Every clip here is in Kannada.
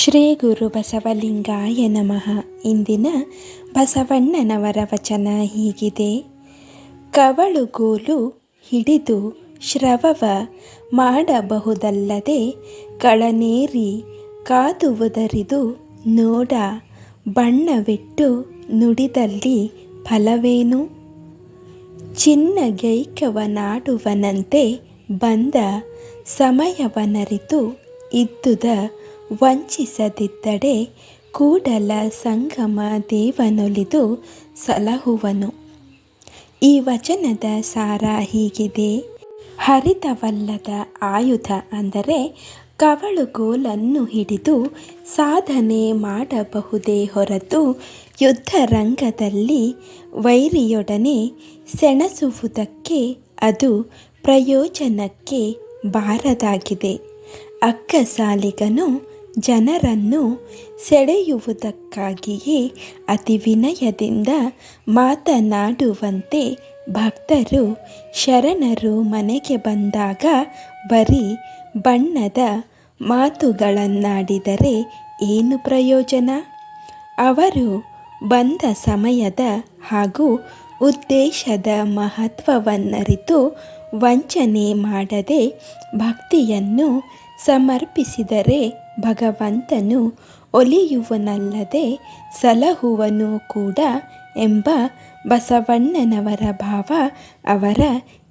ಶ್ರೀ ಗುರು ಬಸವಲಿಂಗಾಯ ನಮಃ. ಇಂದಿನ ಬಸವಣ್ಣನವರ ವಚನ ಹೀಗಿದೆ ಕವಳುಗೋಲು ಹಿಡಿದು ಶ್ರವವ ಮಾಡಬಹುದಲ್ಲದೆ ಕಳನೇರಿ ಕಾದುವುದರಿದು ನೋಡ ಬಣ್ಣವಿಟ್ಟು ನುಡಿದಲ್ಲಿ ಫಲವೇನು? ಚಿನ್ನಗೈಕವನಾಡುವನಂತೆ ಬಂದ ಸಮಯವನರಿತು ಇದ್ದುದ ವಂಚಿಸದಿದ್ದಡೆ ಕೂಡಲ ಸಂಗಮ ದೇವನೊಲಿದು ಸಲಹುವನು. ಈ ವಚನದ ಸಾರ ಹೀಗಿದೆ. ಹರಿತವಲ್ಲದ ಆಯುಧ ಅಂದರೆ ಕವಳುಗೋಲನ್ನು ಹಿಡಿದು ಸಾಧನೆ ಮಾಡಬಹುದೇ ಹೊರತು ಯುದ್ಧರಂಗದಲ್ಲಿ ವೈರಿಯೊಡನೆ ಸೆಣಸುವುದಕ್ಕೆ ಅದು ಪ್ರಯೋಜನಕ್ಕೆ ಬಾರದಾಗಿದೆ. ಅಕ್ಕಸಾಲಿಗನು ಜನರನ್ನು ಸೆಳೆಯುವುದಕ್ಕಾಗಿಯೇ ಅತಿ ವಿನಯದಿಂದ ಮಾತನಾಡುವಂತೆ ಭಕ್ತರು ಶರಣರು ಮನೆಗೆ ಬಂದಾಗ ಬರೀ ಬಣ್ಣದ ಮಾತುಗಳನ್ನಾಡಿದರೆ ಏನು ಪ್ರಯೋಜನ? ಅವರು ಬಂದ ಸಮಯದ ಹಾಗೂ ಉದ್ದೇಶದ ಮಹತ್ವವನ್ನರಿತು ವಂಚನೆ ಮಾಡದೆ ಭಕ್ತಿಯನ್ನು ಸಮರ್ಪಿಸಿದರೆ ಭಗವಂತನು ಒಲಿಯುವನಲ್ಲದೆ ಸಲಹುವನು ಕೂಡ ಎಂಬ ಬಸವಣ್ಣನವರ ಭಾವ ಅವರ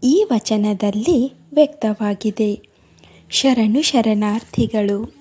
ಈ ವಚನದಲ್ಲಿ ವ್ಯಕ್ತವಾಗಿದೆ. ಶರಣು ಶರಣಾರ್ಥಿಗಳು